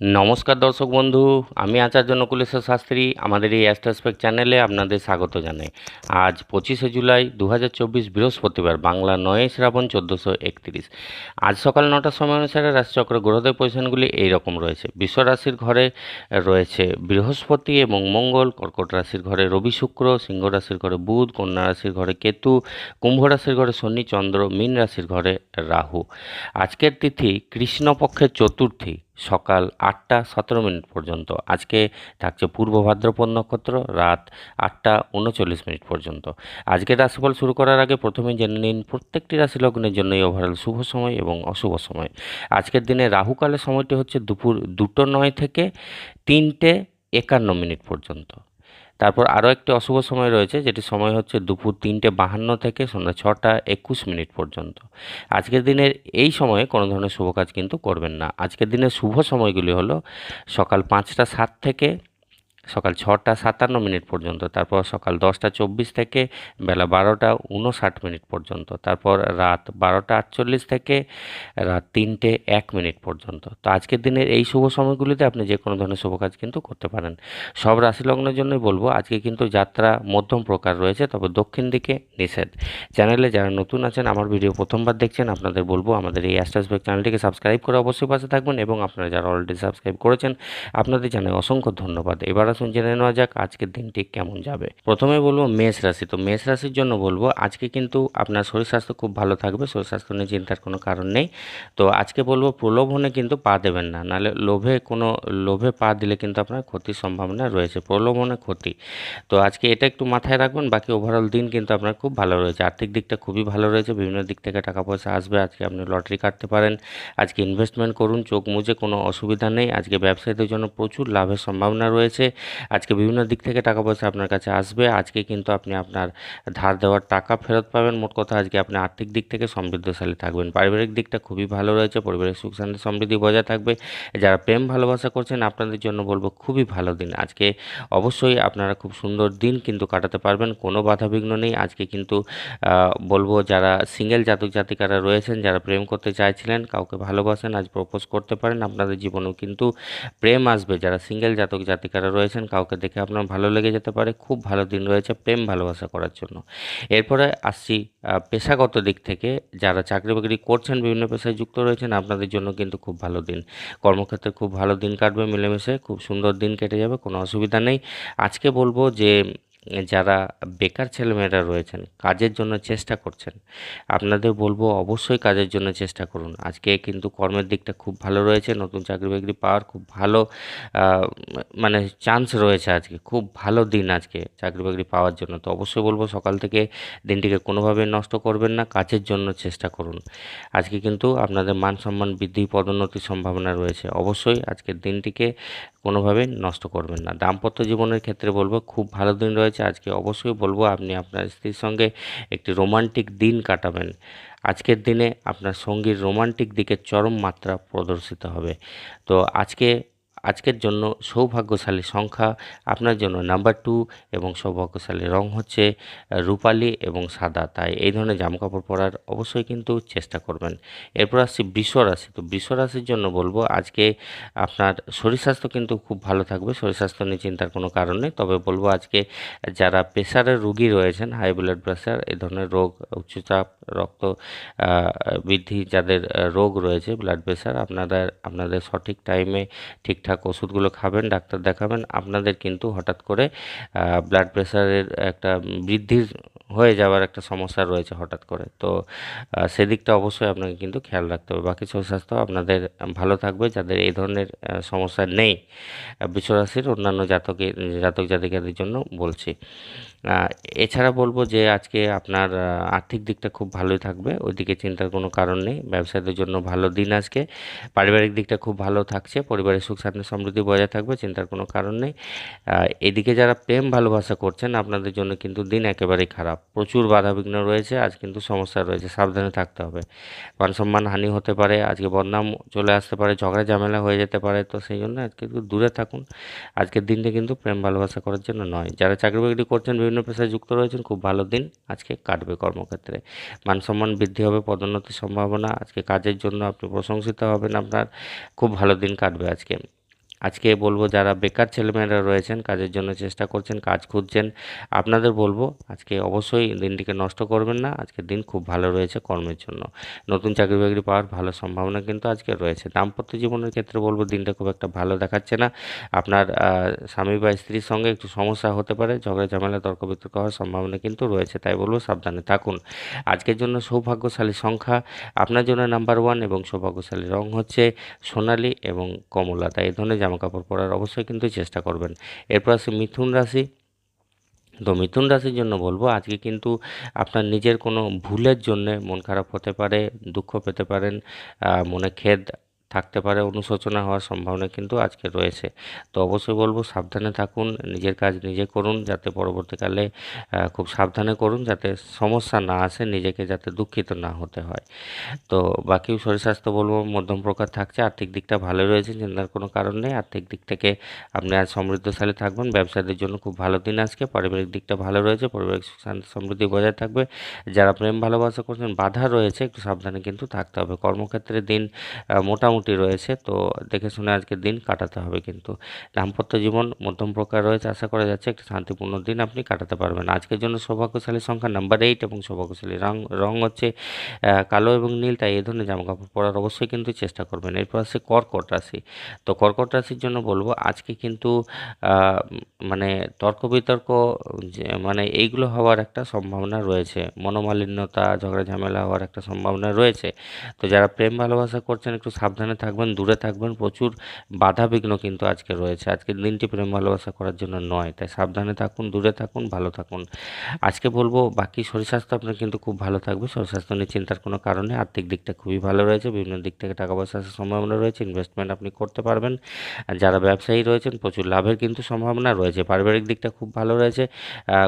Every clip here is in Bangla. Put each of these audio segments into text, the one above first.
নমস্কার দর্শক বন্ধু, আমি আচার্য নকুলেশ্বর শাস্ত্রী, আমাদের এই অ্যাস্ট্রোস্পেক চ্যানেলে আপনাদের স্বাগত জানাই। আজ পঁচিশে জুলাই দু হাজার চব্বিশ বৃহস্পতিবার, বাংলা নয় শ্রাবণ চোদ্দোশো একত্রিশ। আজ সকাল নটার সময় অনুসারে রাশিচক্র গ্রহদের পজিশনগুলি এইরকম রয়েছে। বিশ্ব রাশির ঘরে রয়েছে বৃহস্পতি এবং মঙ্গল, কর্কট রাশির ঘরে রবি শুক্র, সিংহ রাশির ঘরে বুধ, কন্যা রাশির ঘরে কেতু, কুম্ভ রাশির ঘরে শনি, চন্দ্র, মীন রাশির ঘরে রাহু। আজকের তিথি কৃষ্ণপক্ষের চতুর্থী সকাল আটটা সতেরো মিনিট পর্যন্ত। আজকে থাকছে পূর্ব ভাদ্রপদ নক্ষত্র, রাত আটটা উনচল্লিশ মিনিট পর্যন্ত। আজকের রাশিফল শুরু করার আগে প্রথমে জেনে নিন প্রত্যেকটি রাশি লগ্নের জন্যই ওভারঅল শুভ সময় এবং অশুভ সময়। আজকের দিনে রাহুকালের সময়টি হচ্ছে দুপুর দুটো নয় থেকে তিনটে একান্ন মিনিট পর্যন্ত। তারপর আরও একটি অশুভ সময় রয়েছে, যেটি সময় হচ্ছে দুপুর তিনটে বাহান্ন থেকে সন্ধ্যা ছটা একুশ মিনিট পর্যন্ত। আজকের দিনের এই সময়ে কোনো ধরনের শুভ কাজ কিন্তু করবেন না। আজকের দিনের শুভ সময়গুলি হলো সকাল পাঁচটা সাত থেকে সকাল ছটা সাতান্ন মিনিট পর্যন্ত, তারপর সকাল দশটা চব্বিশ থেকে বেলা বারোটা উনষাট মিনিট পর্যন্ত, তারপর রাত বারোটা আটচল্লিশ থেকে রাত তিনটে এক মিনিট পর্যন্ত। তো আজকের দিনের এই শুভ সময়গুলিতে আপনি যে কোনো ধরনের শুভ কাজ কিন্তু করতে পারেন। সব রাশি লগ্নের জন্যই বলব, আজকে কিন্তু যাত্রা মধ্যম প্রকার রয়েছে, তবে দক্ষিণ দিকে নিষেধ। চ্যানেলে যারা নতুন আছেন, আমার ভিডিও প্রথমবার দেখছেন, আপনাদের বলব আমাদের এই অ্যাস্ট্রাসবেক চ্যানেলটিকে সাবস্ক্রাইব করে অবশ্যই পাশে থাকবেন এবং আপনারা যারা অলরেডি সাবস্ক্রাইব করেছেন, আপনাদের জানাই অসংখ্য ধন্যবাদ। এবার আসুন জেনে নেওয়া যাক আজকের দিনটি কেমন যাবে। প্রথমে বলব মেষ রাশি। তো মেষ রাশির জন্য বলব, আজকে কিন্তু আপনার শরীর স্বাস্থ্য খুব ভালো থাকবে, শরীর স্বাস্থ্য নিয়ে চিন্তার কোনো কারণ নেই। তো আজকে বলব প্রলোভনে কিন্তু পা দেবেন না, নাহলে লোভে কোনো, লোভে পা দিলে কিন্তু আপনার ক্ষতির সম্ভাবনা রয়েছে, প্রলোভনে ক্ষতি। তো আজকে এটা একটু মাথায় রাখবেন, বাকি ওভারঅল দিন কিন্তু আপনার খুব ভালো রয়েছে। আর্থিক দিকটা খুবই ভালো রয়েছে, বিভিন্ন দিক থেকে টাকা পয়সা আসবে, আজকে আপনি লটারি কাটতে পারেন, আজকে ইনভেস্টমেন্ট করুন, চোখ মুজে কোনো অসুবিধা নেই, আজকে ব্যবসায়ীদের জন্য প্রচুর লাভের সম্ভাবনা রয়েছে। আজকে বিভিন্ন দিক থেকে টাকা পয়সা আপনার কাছে আসবে। আজকে কিন্তু আপনি আপনার ধার দেওয়ার টাকা ফেরত পাবেন। মোট কথা আজকে আপনি আর্থিক দিক থেকে সমৃদ্ধশালী থাকবেন। পারিবারিক দিকটা খুবই ভালো রয়েছে। পরিবারের সুখ শান্তি সমৃদ্ধি বজায় থাকবে। যারা প্রেম ভালোবাসা করছেন, আপনাদের জন্য বলব খুবই ভালো দিন। আজকে অবশ্যই আপনারা খুব সুন্দর দিন কিন্তু কাটাতে পারবেন। কোনো বাধাবিঘ্ন নেই। আজকে কিন্তু বলব যারা সিঙ্গেল জাতক জাতিকারা রয়েছেন, যারা প্রেম করতে চাইছিলেন, কাউকে ভালোবাসেন, আজ প্রপোজ করতে পারেন, আপনাদের জীবনেও কিন্তু প্রেম আসবে। যারা সিঙ্গেল জাতক জাতিকারা রয়েছেন কাউকে দেখে আপনার ভালো লেগে যেতে পারে, খুব ভালো দিন রয়েছে, প্রেম ভালোবাসা করার জন্য। এরপরে আসছি পেশাগত দিক থেকে, যারা চাকরি বাকরি করছেন, বিভিন্ন পেশায় যুক্ত রয়েছেন, আপনাদের জন্য কিন্তু খুব ভালো দিন। কর্মক্ষেত্রে খুব ভালো দিন কাটবে, মিলেমিশে, খুব সুন্দর দিন কেটে যাবে, কোনো অসুবিধা নেই। আজকে বলব যে যারা বেকার ছেলেমেয়েরা রয়েছেন, কাজের জন্য চেষ্টা করছেন, আপনাদের বলব অবশ্যই কাজের জন্য চেষ্টা করুন। আজকে কিন্তু কর্মের দিকটা খুব ভালো রয়েছে, নতুন চাকরি বাকরি পাওয়ার খুব ভালো মানে চান্স রয়েছে আজকে, খুব ভালো দিন আজকে চাকরি বাকরি পাওয়ার জন্য। তো অবশ্যই বলব সকাল থেকে দিনটিকে কোনোভাবে নষ্ট করবেন না, কাজের জন্য চেষ্টা করুন। আজকে কিন্তু আপনাদের মান সম্মান বৃদ্ধি, পদোন্নতির সম্ভাবনা রয়েছে। অবশ্যই আজকের দিনটিকে কোনোভাবে নষ্ট করবেন না। দাম্পত্য জীবনের ক্ষেত্রে বলব, খুব ভালো দিন রয়েছে। আজকে অবশ্যই বলব, আপনি আপনার স্ত্রীর সঙ্গে একটি রোমান্টিক দিন কাটাবেন। আজকের দিনে আপনার সঙ্গীর রোমান্টিক দিকে চরম মাত্রা প্রদর্শিত হবে। তো আজকে আজকের জন্য সৌভাগ্যশালী সংখ্যা। আপনার জন্য নাম্বার টু এবং সৌভাগ্যশালী রং হচ্ছে রূপালি এবং সাদা। তাই এই ধরনের জামাকাপড় পরার অবশ্যই কিন্তু চেষ্টা করবেন। এরপর আসছি বৃষ রাশি। তো বৃষ রাশির জন্য বলব, আজকে আপনার শরীর স্বাস্থ্য কিন্তু খুব ভালো থাকবে। শরীর স্বাস্থ্য নিয়ে চিন্তার কোনো কারণ নেই। তবে বলব আজকে যারা প্রেশারের রুগী রয়েছেন হাই ব্লাড প্রেশার এই ধরনের রোগ, উচ্চচাপ, রক্ত বৃদ্ধি যাদের রোগ রয়েছে ব্লাড প্রেশার আপনারা আপনাদের সঠিক টাইমে ঠিকঠাক ওষুধগুলো খাবেন, ডাক্তার দেখাবেন, আপনাদের কিন্তু হঠাৎ করে ব্লাড প্রেশারের একটা বৃদ্ধির হয়ে যাওয়ার একটা সমস্যা রয়েছে হঠাৎ করে। তো সেদিকটা অবশ্যই আপনাকে কিন্তু খেয়াল রাখতে হবে। বাকি সুস্বাস্থ্য স্বাস্থ্য আপনাদের ভালো থাকবে, যাদের এই ধরনের সমস্যা নেই বিশ্বরাশির অন্যান্য জাতকে, জাতক জাতিকাদের জন্য বলছি। এছাড়া বলব যে আজকে আপনার আর্থিক দিকটা খুব ভালোই থাকবে। ওইদিকে চিন্তার কোনো কারণ নেই। ব্যবসায়ীদের জন্য ভালো দিন আজকে। পারিবারিক দিকটা খুব ভালো থাকছে। পরিবারের সুখ, শান্তি, সমৃদ্ধি বজায় থাকবে, চিন্তার কোনো কারণ নেই। এদিকে যারা প্রেম ভালোবাসা করছেন, আপনাদের জন্য কিন্তু দিন একেবারেই খারাপ। প্রচুর বাধাবিঘ্ন রয়েছে, আজ কিন্তু সমস্যা রয়েছে। সাবধানে থাকতে হবে। মান সম্মান হানি হতে পারে, আজকে বদনাম চলে আসতে পারে, ঝগড়া, ঝামেলা হয়ে যেতে পারে। তো সেই জন্য আজকে একটু দূরে থাকুন। আজকের দিনটা কিন্তু প্রেম ভালোবাসা করার জন্য নয়। যারা চাকরি বাকরি করছেন বিভিন্ন পেশায় যুক্ত রয়েছেন, খুব ভালো দিন। আজকে কাটবে কর্মক্ষেত্রে। মানসম্মান বৃদ্ধি হবে, পদোন্নতির সম্ভাবনা। আজকে কাজের জন্য আপনি প্রশংসিত হবেন আপনার। খুব ভালো দিন কাটবে আজকে। আজকে বলব যারা বেকার ছেলেমেয়েরা রয়েছেন, কাজের জন্য চেষ্টা করছেন, কাজ খুঁজছেন, আপনাদের বলব আজকে অবশ্যই দিনটিকে নষ্ট করবেন না। আজকের দিন খুব ভালো রয়েছে কর্মের জন্য। নতুন চাকরি বাকরি পাওয়ার ভালো সম্ভাবনা কিন্তু আজকে রয়েছে। দাম্পত্য জীবনের ক্ষেত্রে বলব দিনটা খুব একটা ভালো দেখাচ্ছে না। আপনার স্বামী বা স্ত্রীর সঙ্গে একটু সমস্যা হতে পারে, ঝগড়া, ঝামেলা তর্ক বিতর্ক হওয়ার সম্ভাবনা কিন্তু রয়েছে, তাই বলব সাবধানে থাকুন। আজকের জন্য সৌভাগ্যশালী সংখ্যা আপনার জন্য নাম্বার ওয়ান এবং সৌভাগ্যশালী রং হচ্ছে সোনালী এবং কমলা, তাই এই ধরনের জামাকাপড় পরার অবশ্যই কিন্তু চেষ্টা করবেন। এরপর আছে মিথুন রাশি। তো মিথুন রাশির জন্য বলব, আজকে কিন্তু আপনার নিজের কোনো ভুলের জন্যে মন খারাপ হতে পারে, দুঃখ পেতে পারেন মনে খেদ থাকতে পারে অনুশোচনা হওয়ার সম্ভাবনা কিন্তু আজকে রয়েছে। তো অবশ্যই বলব সাবধানে থাকুন নিজের কাজ নিজে করুন যাতে পরবর্তীকালে খুব সাবধানে করুন যাতে সমস্যা না আসে নিজেকে যাতে দুঃখিত না হতে হয়। তো বাকি শরীর স্বাস্থ্য বলব মধ্যম প্রকার থাকছে আর্থিক দিকটা ভালো রয়েছে চিন্তার কোনো কারণ নেই। আর্থিক দিক থেকে আপনি আজ সমৃদ্ধশালী থাকবেন ব্যবসাদের জন্য খুব ভালো দিন আজকে পারিবারিক দিকটা ভালো রয়েছে পারিবারিক শান্তি সমৃদ্ধি বজায় থাকবে। যারা প্রেম ভালোবাসা করছেন বাধা রয়েছে একটু সাবধানে কিন্তু থাকতে হবে। কর্মক্ষেত্রে দিন আহ, মোটামুটি রয়েছে, তো দেখে শুনে আজকে দিন কাটাতে হবে কিন্তু। দাম্পত্য জীবন মধ্যম প্রকার রয়েছে, আশা করা যাচ্ছে একটি শান্তিপূর্ণ দিন আপনি কাটাতে পারবেন। আজকের জন্য সৌভাগ্যশালী সংখ্যা নাম্বার এইট এবং সৌভাগ্যশালী রং রং হচ্ছে কালো এবং নীল, তাই এই ধরনের জামাকাপড় পরার অবশ্যই কিন্তু চেষ্টা করবেন। এরপর আছে কর্কট রাশি, তো কর্কট রাশির জন্য বলব আজকে কিন্তু মানে তর্ক বিতর্ক মানে এইগুলো হওয়ার একটা সম্ভাবনা রয়েছে। মনোমালিন্যতা, ঝগড়া ঝামেলা হওয়ার একটা সম্ভাবনা রয়েছে। তো যারা প্রেম ভালোবাসা করছেন একটু সাবধানে থাকবেন, দূরে থাকবেন। প্রচুর বাধা বিঘ্ন কিন্তু আজকে রয়েছে। আজকের দিনটি প্রেম ভালোবাসা করার জন্য নয়। তাই সাবধানে থাকুন, দূরে থাকুন, ভালো থাকুন। আজকে বলব, বাকি শরীর স্বাস্থ্য আপনার কিন্তু খুব ভালো থাকবে। শরীর স্বাস্থ্য নিয়ে চিন্তার কোনো কারণে আর্থিক দিকটা খুবই ভালো রয়েছে। বিভিন্ন দিক থেকে টাকা পয়সা আসার সম্ভাবনা রয়েছে। ইনভেস্টমেন্ট আপনি করতে পারবেন। আর যারা ব্যবসায়ী রয়েছেন, প্রচুর লাভের কিন্তু সম্ভাবনা রয়েছে। পারিবারিক দিকটা খুব ভালো রয়েছে।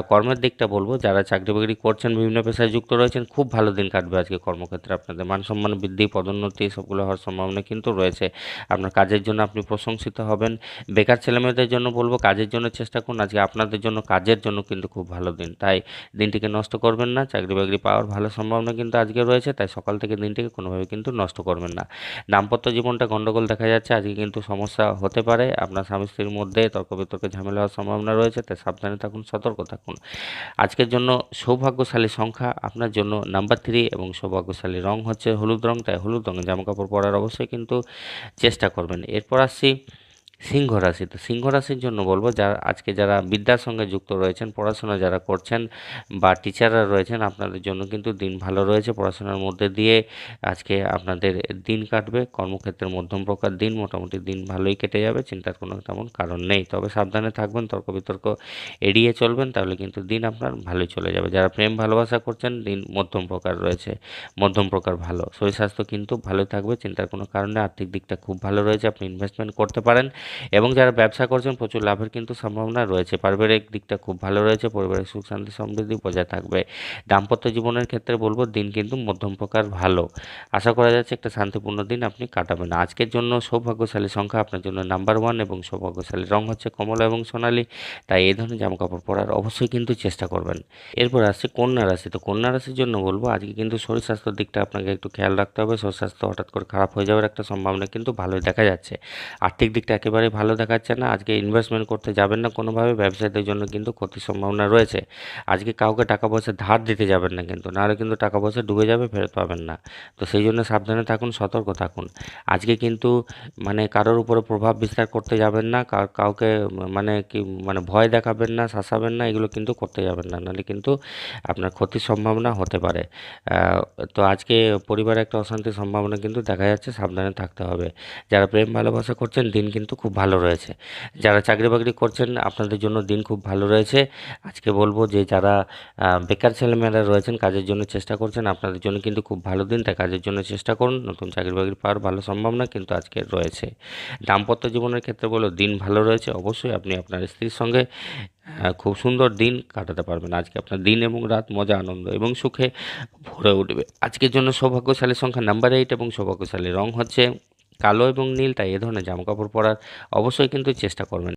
কর্মের দিকটা বলব, যারা চাকরি বাকরি করছেন, বিভিন্ন পেশায় যুক্ত রয়েছেন, খুব ভালো দিন কাটবে আজকে কর্মক্ষেত্রে। আপনাদের মান সম্মান বৃদ্ধি, পদোন্নতি সবগুলো হওয়ার সম্ভাবনা কিন্তু রয়েছে। আপনার কাজের জন্য আপনি প্রশংসিত হবেন। বেকার ছেলেমেয়েদের জন্য বলব, কাজের জন্য চেষ্টা করুন। আজকে আপনাদের জন্য, কাজের জন্য কিন্তু খুব ভালো দিন। তাই দিনটিকে নষ্ট করবেন না। চাকরি বাকরি পাওয়ার ভালো সম্ভাবনা কিন্তু আজকে রয়েছে। তাই সকাল থেকে দিনটিকে কোনোভাবে কিন্তু নষ্ট করবেন না। দাম্পত্য জীবনটা গণ্ডগোল দেখা যাচ্ছে। আজকে কিন্তু সমস্যা হতে পারে। আপনার স্বামী স্ত্রীর মধ্যে তর্ক বিতর্কে ঝামেলা হওয়ার সম্ভাবনা রয়েছে। তাই সাবধানে থাকুন, সতর্ক থাকুন। আজকের জন্য সৌভাগ্যশালী সংখ্যা আপনার জন্য। নাম্বার থ্রি এবং সৌভাগ্যশালী রং হচ্ছে হলুদ রং। তাই হলুদ রঙের জামাকাপড় পরার অবশ্যই কিন্তু চেষ্টা করবেন। এরপর আসছি সিংহ রাশি। তো সিংহ রাশির জন্য বলব যারা আজকে যারা বিদ্যার সঙ্গে যুক্ত রয়েছেন, পড়াশোনা যারা করছেন বা টিচাররা রয়েছেন, আপনাদের জন্য কিন্তু দিন ভালো রয়েছে। পড়াশোনার মধ্যে দিয়ে আজকে আপনাদের দিন কাটবে। কর্মক্ষেত্রের মধ্যম প্রকার দিন, মোটামুটি দিন ভালোই কেটে যাবে, চিন্তার কোনো তেমন কারণ নেই। তবে সাবধানে থাকবেন তর্ক বিতর্ক এড়িয়ে চলবেন, তাহলে কিন্তু দিন আপনার ভালোই চলে যাবে। যারা প্রেম, ভালোবাসা করছেন, দিন মধ্যম প্রকার রয়েছে, মধ্যম প্রকার ভালো। শরীর স্বাস্থ্য কিন্তু ভালোই থাকবে, চিন্তার কোনো কারণে আর্থিক দিকটা খুব ভালো রয়েছে, আপনি ইনভেস্টমেন্ট করতে পারেন। এবং যারা ব্যবসা করছেন, প্রচুর লাভের কিন্তু সম্ভাবনা রয়েছে। পারিবারিক দিকটা খুব ভালো রয়েছে পরিবারের সুখ শান্তি সমৃদ্ধি বজায় থাকবে। দাম্পত্য জীবনের ক্ষেত্রে বলব, দিন কিন্তু মধ্যম প্রকার ভালো। আশা করা যাচ্ছে একটা শান্তিপূর্ণ দিন আপনি কাটাবেন। আজকের জন্য সৌভাগ্যশালী সংখ্যা, আপনার জন্য নাম্বার ওয়ান এবং সৌভাগ্যশালী রং হচ্ছে কমলা এবং সোনালী। তাই এই ধরনের জামাকাপড় পরার অবশ্যই কিন্তু চেষ্টা করবেন। এরপর আসছে কন্যা রাশি। তো কন্যা রাশির জন্য বলব, আজকে কিন্তু শরীর স্বাস্থ্যের দিকটা আপনাকে একটু খেয়াল রাখতে হবে। শরীর স্বাস্থ্য হঠাৎ করে খারাপ হয়ে যাওয়ার একটা সম্ভাবনা কিন্তু ভালোই দেখা যাচ্ছে। আর্থিক দিকটা একেবারে ভালো দেখাচ্ছে না। আজকে ইনভেস্টমেন্ট করতে যাবেন না কোনোভাবে, ব্যবসায়ীদের জন্য কিন্তু ক্ষতির সম্ভাবনা রয়েছে। আজকে কাউকে টাকা পয়সা ধার দিতে যাবেন না কিন্তু, নাহলে কিন্তু টাকা পয়সা ডুবে যাবে, ফেরত পাবেন না। তো সেই জন্য সাবধানে থাকুন, সতর্ক থাকুন। আজকে কিন্তু মানে কারোর উপরে প্রভাব বিস্তার করতে যাবেন না কাউকে মানে কি মানে ভয় দেখাবেন না, শাসাবেন না, এগুলো কিন্তু করতে যাবেন না। নাহলে কিন্তু আপনার ক্ষতির সম্ভাবনা হতে পারে। তো আজকে পরিবারে একটা অশান্তির সম্ভাবনা কিন্তু দেখা যাচ্ছে, সাবধানে থাকতে হবে। যারা প্রেম ভালোবাসা করছেন, দিন কিন্তু খুব ভালো রয়েছে। যারা চাকরি বাকরি করছেন, আপনাদের জন্য দিন খুব ভালো রয়েছে। আজকে বলব যে, যারা বেকার ছেলেমেয়েরা রয়েছেন, কাজের জন্য চেষ্টা করছেন, আপনাদের জন্য কিন্তু খুব ভালো দিন তাই কাজের জন্য চেষ্টা করুন। নতুন চাকরি বাকরি পাওয়ার ভালো সম্ভাবনা কিন্তু আজকে রয়েছে। দাম্পত্য জীবনের ক্ষেত্রে বলো দিন ভালো রয়েছে। অবশ্যই আপনি আপনার স্ত্রীর সঙ্গে খুব সুন্দর দিন কাটাতে পারবেন। আজকে আপনার দিন এবং রাত মজা, আনন্দ এবং সুখে ভরে উঠবে। আজকের জন্য সৌভাগ্যশালী সংখ্যা নাম্বার এইট এবং সৌভাগ্যশালী রং হচ্ছে কালো এবং নীলটা এ ধরনের জামাকাপড় পরার অবশ্যই কিন্তু চেষ্টা করবেন।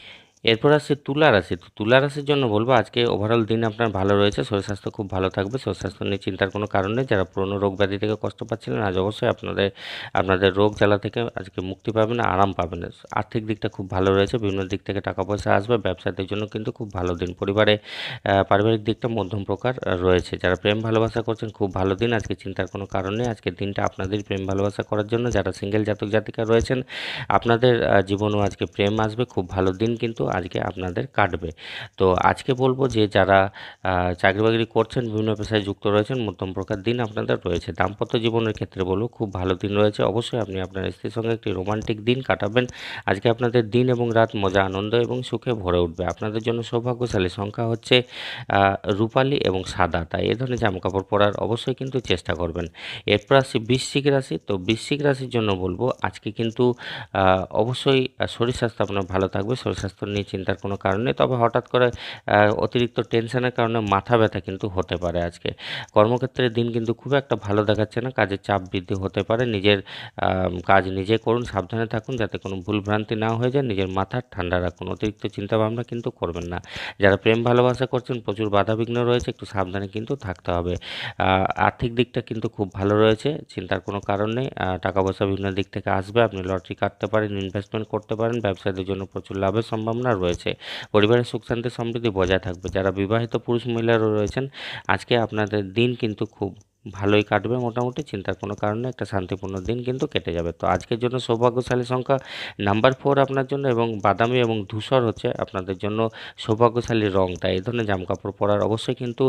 এরপর আসছে তুলা রাশি। তো তুলা রাশির জন্য বলব, আজকে ওভারঅল দিন আপনার ভালো রয়েছে, শরীর স্বাস্থ্য খুব ভালো থাকবে, শরীর স্বাস্থ্য নিয়ে চিন্তার কোনো কারণ নেই। যারা পুরনো রোগ ব্যাধি থেকে কষ্ট পাচ্ছিলেন, আজ অবশ্যই আপনাদের আপনাদের রোগ জ্বালা থেকে আজকে মুক্তি পাবেন, আরাম পাবেন। আর্থিক দিকটা খুব ভালো রয়েছে, বিভিন্ন দিক থেকে টাকা পয়সা আসবে ব্যবসাদের জন্য কিন্তু খুব ভালো দিন। পরিবারে পারিবারিক দিকটা মধ্যম প্রকার রয়েছে। যারা প্রেম ভালোবাসা করছেন, খুব ভালো দিন, আজকে চিন্তার কোনো কারণ নেই। আজকের দিনটা আপনাদের প্রেম ভালোবাসা করার জন্য, যারা সিঙ্গেল জাতক জাতিকা রয়েছেন, আপনাদের জীবনেও আজকে প্রেম আসবে, খুব ভালো দিন কিন্তু আজকে আপনাদের কাটবে। তো আজকে বলব যে যারা চাকরি বাকরি করছেন, বিভিন্ন পেশায় যুক্ত রয়েছেন, মধ্যম প্রকার দিন আপনাদের রয়েছে। দাম্পত্য জীবনের ক্ষেত্রে বলব, খুব ভালো দিন রয়েছে। অবশ্যই আপনি আপনার স্ত্রীর সঙ্গে একটি রোমান্টিক দিন কাটাবেন। আজকে আপনাদের দিন এবং রাত মজা, আনন্দ এবং সুখে ভরে উঠবে। আপনাদের জন্য সৌভাগ্যশালী সংখ্যা হচ্ছে রূপালী এবং সাদা। তাই এ ধরনের জামাকাপড় পরার অবশ্যই কিন্তু চেষ্টা করবেন। এরপর আসছি বৃশ্চিক রাশি। তো বৃশ্চিক রাশির জন্য বলব, আজকে কিন্তু অবশ্যই শরীর স্বাস্থ্য আপনার ভালো থাকবে। শরীর স্বাস্থ্য নিয়ে চিন্তার কোনো কারণ নেই। তবে হঠাৎ করে অতিরিক্ত টেনশনের কারণে মাথা ব্যথা কিন্তু হতে পারে আজকে। কর্মক্ষেত্রে দিন কিন্তু খুব একটা ভালো দেখাচ্ছে না, কাজের চাপ বৃদ্ধি হতে পারে। নিজের কাজ নিজে করুন, সাবধানে থাকুন, যাতে কোনো ভুলভ্রান্তি না হয়ে যায়। নিজের মাথা ঠান্ডা রাখুন, অতিরিক্ত চিন্তাভাবনা কিন্তু করবেন না। যারা প্রেম ভালোবাসা করছেন, প্রচুর বাধাবিঘ্ন রয়েছে, একটু সাবধানে কিন্তু থাকতে হবে। আর্থিক দিকটা কিন্তু খুব ভালো রয়েছে, চিন্তার কোনো কারণ নেই। টাকা পয়সা বিভিন্ন দিক থেকে আসবে, আপনি লটারি কাটতে পারেন ইনভেস্টমেন্ট করতে পারেন, ব্যবসায়ীদের জন্য প্রচুর লাভের সম্ভাবনা রয়েছে। পরিবারের সুখ শান্তি সমৃদ্ধি বজায় থাকবে। যারা বিবাহিত পুরুষ মহিলারা রয়েছেন, আজকে আপনাদের দিন কিন্তু খুব ভালোই কাটবে মোটামুটি, চিন্তার কোনো কারণে একটা শান্তিপূর্ণ দিন কিন্তু কেটে যাবে। তো আজকের জন্য সৌভাগ্যশালী সংখ্যা নাম্বার ফোর আপনার জন্য এবং বাদামি এবং ধূসর হচ্ছে আপনাদের জন্য সৌভাগ্যশালী রং তাই এই ধরনের জামাকাপড় পরার অবশ্যই কিন্তু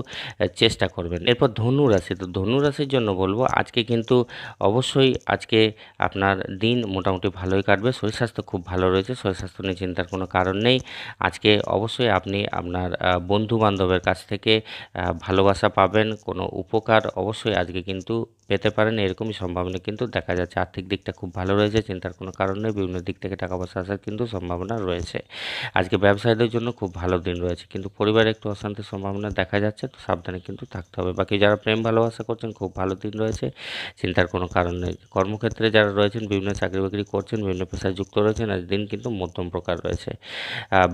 চেষ্টা করবেন। এরপর ধনু রাশি, তো ধনু রাশির জন্য বলব, আজকে কিন্তু অবশ্যই আজকে আপনার দিন মোটামুটি ভালোই কাটবে, শরীর স্বাস্থ্য খুব ভালো রয়েছে, শরীর স্বাস্থ্য নিয়ে চিন্তার কোনো কারণ নেই। আজকে অবশ্যই আপনি আপনার বন্ধু বান্ধবের কাছ থেকে ভালোবাসা পাবেন, কোনো উপকার অবশ্যই আজকে কিন্তু পেতে পারেন, এরকমই সম্ভাবনা কিন্তু দেখা যাচ্ছে। আর্থিক দিকটা খুব ভালো রয়েছে, চিন্তার কোনো কারণ নেই, বিভিন্ন দিক থেকে টাকা পয়সা আসার কিন্তু সম্ভাবনা রয়েছে। আজকে ব্যবসায়ীদের জন্য খুব ভালো দিন রয়েছে, কিন্তু পরিবারে একটু অশান্তির সম্ভাবনা দেখা যাচ্ছে, তো সাবধানে কিন্তু থাকতে হবে। বাকি যারা প্রেম ভালোবাসা করছেন, খুব ভালো দিন রয়েছে, চিন্তার কোনো কারণ নেই। কর্মক্ষেত্রে যারা রয়েছেন, বিভিন্ন চাকরি বাকরি করছেন, বিভিন্ন পেশায় যুক্ত রয়েছেন, আজ দিন কিন্তু মধ্যম প্রকার রয়েছে।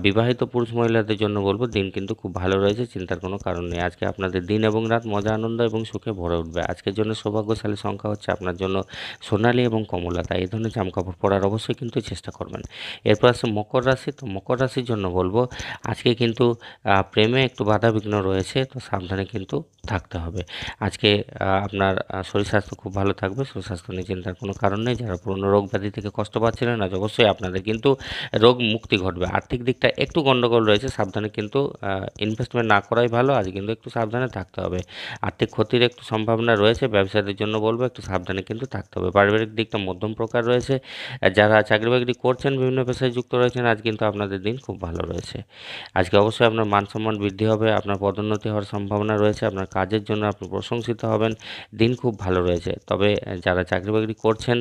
বিবাহিত পুরুষ মহিলাদের জন্য বলব, দিন কিন্তু খুব ভালো রয়েছে, চিন্তার কোনো কারণ নেই। আজকে আপনাদের দিন এবং রাত মজা, আনন্দ এবং সুখে ভরে উঠবে। আজকের জন্য সৌভাগ্যশালী সংখ্যা হচ্ছে আপনার জন্য সোনালী এবং কমলা। তাই এই ধরনের জামাকাপড় পরার অবশ্যই কিন্তু চেষ্টা করবেন। এরপর আছে মকর রাশি। তো মকর রাশির জন্য বলব, আজকে কিন্তু প্রেমে একটু বাধাবিঘ্ন রয়েছে, তো সাবধানে কিন্তু থাকতে হবে। আজকে আপনার শরীর স্বাস্থ্য খুব ভালো থাকবে, শরীর স্বাস্থ্য নিয়ে চিন্তার কোনো কারণ নেই। যারা পুরনো রোগ ব্যাধি থেকে কষ্ট পাচ্ছিলেন, আজ অবশ্যই আপনাদের কিন্তু রোগ মুক্তি ঘটবে। আর্থিক দিকটা একটু গণ্ডগোল রয়েছে, সাবধানে কিন্তু ইনভেস্টমেন্ট না করাই ভালো, আজ কিন্তু একটু সাবধানে থাকতে হবে। আর্থিক ক্ষতির একটু সম্ভাবনা রয়েছে ব্যবসায়ীদের জন্য বলব, একটু সাবধানে কিন্তু থাকতে হবে। পারিবারিক দিকটা মধ্যম প্রকার রয়েছে। যারা চাকরি বাকরি করছেন, বিভিন্ন পেশায় যুক্ত রয়েছেন, আজ কিন্তু আপনাদের দিন খুব ভালো রয়েছে। আজকে অবশ্যই আপনার মান সম্মান বৃদ্ধি হবে, আপনার পদোন্নতি হওয়ার সম্ভাবনা রয়েছে, আপনার কাজের জন্য আপনি প্রশংসিত হবেন, দিন খুব ভালো রয়েছে। তবে যারা চাকরি বাকরি করছেন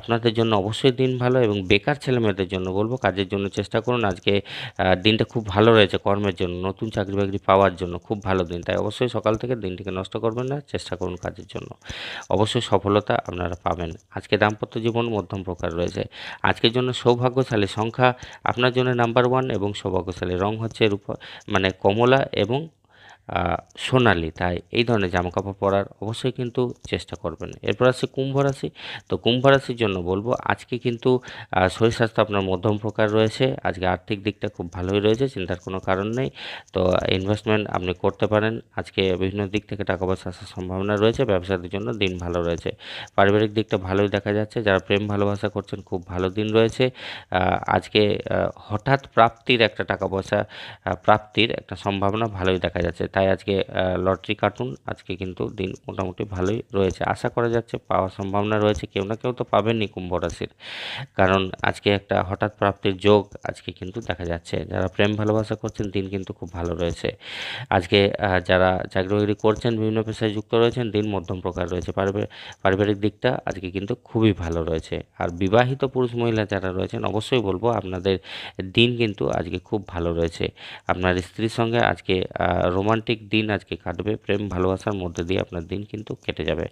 আপনাদের জন্য অবশ্যই দিন ভালো এবং বেকার ছেলেমেয়েদের জন্য বলব, কাজের জন্য চেষ্টা করুন। আজকে দিনটা খুব ভালো রয়েছে কর্মের জন্য, নতুন চাকরি বাকরি পাওয়ার জন্য, খুব ভালো দিন। তাই অবশ্যই সকাল থেকে দিনটিকে নষ্ট করবেন না, চেষ্টা করুন কাজের জন্য। অবশ্যই সফলতা আপনারা পাবেন। আজকে দাম্পত্য জীবন মধ্যম প্রকার রয়েছে। আজকের জন্য সৌভাগ্যশালী সংখ্যা আপনার জন্য নাম্বার ওয়ান এবং সৌভাগ্যশালী রং হচ্ছে রূপ মানে কমলা এবং সোনালি, তাই এই ধরনের জামাকাপড় পরার অবশ্যই কিন্তু চেষ্টা করবেন। এরপর আছে কুম্ভ রাশি। তো কুম্ভ রাশির জন্য বলব, আজকে কিন্তু শরীর স্বাস্থ্য আপনার মধ্যম প্রকার রয়েছে। আজকে আর্থিক দিকটা খুব ভালোই রয়েছে, চিন্তার কোনো কারণ নেই। তো ইনভেস্টমেন্ট আপনি করতে পারেন। আজকে বিভিন্ন দিক থেকে টাকা পয়সা আসার সম্ভাবনা রয়েছে, ব্যবসাদের জন্য দিন ভালো রয়েছে। পারিবারিক দিকটা ভালোই দেখা যাচ্ছে, যারা প্রেম ভালোবাসা করছেন খুব ভালো দিন রয়েছে। আজকে হঠাৎ প্রাপ্তির একটা টাকা পয়সা প্রাপ্তির একটা সম্ভাবনা ভালোই দেখা যাচ্ছে। তাই আজকে লটারি কার্টুন আজকে কিন্তু দিন মোটামুটি ভালোই রয়েছে। আশা করা যাচ্ছে পাওয়ার সম্ভাবনা রয়েছে। কেউ না কেউ তো পাবেনই কুম্ভ রাশির। কারণ আজকে একটা হঠাৎ প্রাপ্তির যোগ আজকে কিন্তু দেখা যাচ্ছে। যারা প্রেম ভালোবাসা করছেন, দিন কিন্তু খুব ভালো রয়েছে। আজকে যারা চাকরি বাকরি করছেন, বিভিন্ন পেশায় যুক্ত রয়েছেন, দিন মধ্যম প্রকার রয়েছে। পারিবারিক দিকটা আজকে কিন্তু খুবই ভালো রয়েছে। আর বিবাহিত পুরুষ মহিলা যারা রয়েছেন, অবশ্যই বলব আপনাদের দিন কিন্তু আজকে খুব ভালো রয়েছে। আপনার স্ত্রীর সঙ্গে আজকে রোমান্টিক দিন আজকে কাটবে। প্রেম ভালোবাসার মধ্যে দিয়ে আপনার দিন কিন্তু কেটে যাবে।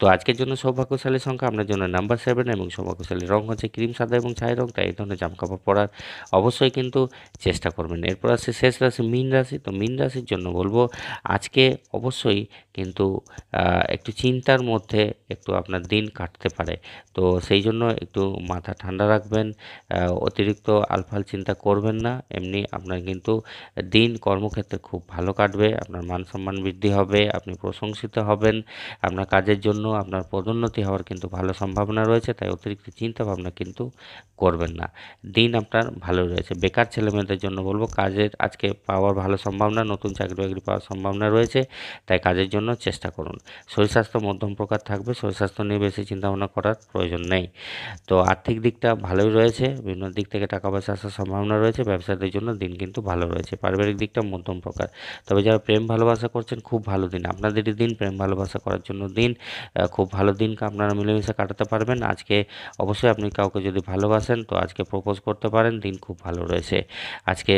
তো আজকের জন্য সৌভাগ্যশালী সংখ্যা, আপনার জন্য নাম্বার সেভেন এবং সৌভাগ্যশালী রং হচ্ছে ক্রিম, সাদা এবং ছাই রং, তাই এই ধরনের জামাকাপড় পরার অবশ্যই কিন্তু চেষ্টা করবেন। এরপর আসছে শেষ রাশি, মীন রাশি। তো মীন রাশির জন্য বলব, আজকে অবশ্যই কিন্তু একটু চিন্তার মধ্যে একটু আপনার দিন কাটতে পারে। তো সেই জন্য একটু মাথা ঠান্ডা রাখবেন অতিরিক্ত আলফাল চিন্তা করবেন না। এমনি আপনার কিন্তু দিন কর্মক্ষেত্রে খুব ভালো কাটবে, আপনার মান সম্মান বৃদ্ধি হবে, আপনি প্রশংসিত হবেন, আপনার কাজের জন্য আপনার পদোন্নতি হওয়ার কিন্তু ভালো সম্ভাবনা রয়েছে, তাই অতিরিক্ত চিন্তা ভাবনা কিন্তু করবেন না। দিন আপনার ভালো রয়েছে। বেকার ছেলেমেয়েদের জন্য বলব, কাজের আজকে পাওয়ার ভালো সম্ভাবনা, নতুন চাকরি বাকরি পাওয়ার সম্ভাবনা রয়েছে, তাই কাজের জন্য চেষ্টা করুন। শরীর স্বাস্থ্য মধ্যম প্রকার থাকবে, শরীর স্বাস্থ্য নিয়ে বেশি চিন্তাভাবনা করার প্রয়োজন নেই। তো আর্থিক দিকটা ভালোই রয়েছে, বিভিন্ন দিক থেকে টাকা পয়সা আসার সম্ভাবনা রয়েছে, ব্যবসাদের জন্য দিন কিন্তু ভালো রয়েছে, পারিবারিক দিকটা মধ্যম প্রকার। তবে যারা প্রেম ভালোবাসা করছেন, খুব ভালো দিন। আপনাদেরই দিন প্রেম ভালোবাসা করার জন্য দিন। খুব ভালো দিন আপনারা মিলেমিশে কাটাতে পারবেন। আজকে অবশ্যই আপনি কাউকে যদি ভালোবাসেন, তো আজকে প্রপোজ করতে পারেন, দিন খুব ভালো রয়েছে। আজকে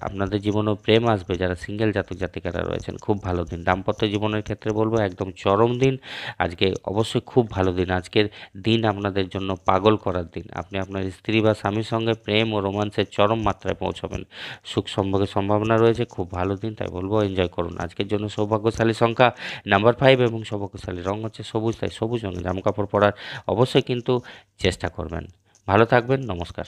আপনাদের জীবনেও প্রেম আসবে, যারা সিঙ্গেল জাতক জাতিকারা রয়েছেন, খুব ভালো দিন। দাম্পত্য জীবনের ক্ষেত্রে বলব, একদম চরম দিন। আজকে অবশ্যই খুব ভালো দিন। আজকের দিন আপনাদের জন্য পাগল করার দিন। আপনি আপনার স্ত্রী বা স্বামীর সঙ্গে প্রেম ও রোমান্সের চরম মাত্রায় পৌঁছাবেন। সুখ সম্ভোগের সম্ভাবনা রয়েছে, খুব ভালো দিন, তাই বলব এনজয় করুন। আজকের জন্য সৌভাগ্যশালী সংখ্যা নাম্বার ফাইভ এবং সৌভাগ্যশালী রং হচ্ছে সবুজ তাই সবুজ রঙের জামাকাপড় পরার অবশ্যই কিন্তু চেষ্টা করবেন। ভালো থাকবেন নমস্কার।